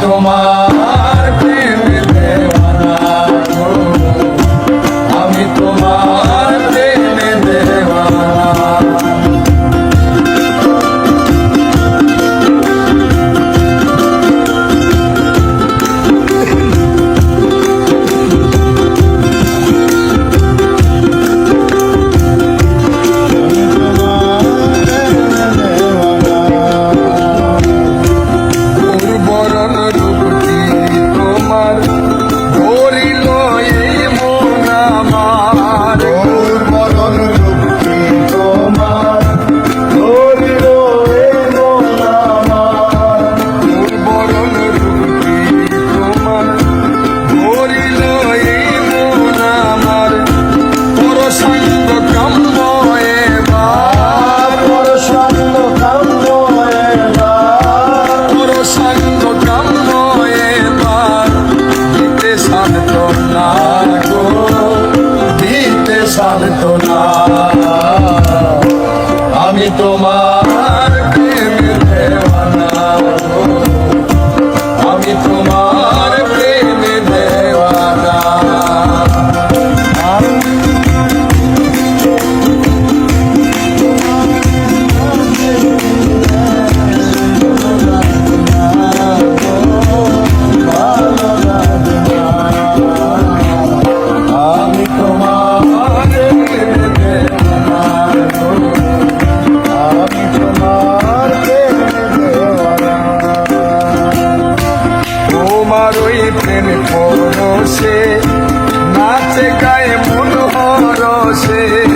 তোমার শান্ত কাম হয়ে তার দিতে শান্ত না গো দিতে শান্ত না। আমি তোমার বসে নাচে গায়ে মন হরসে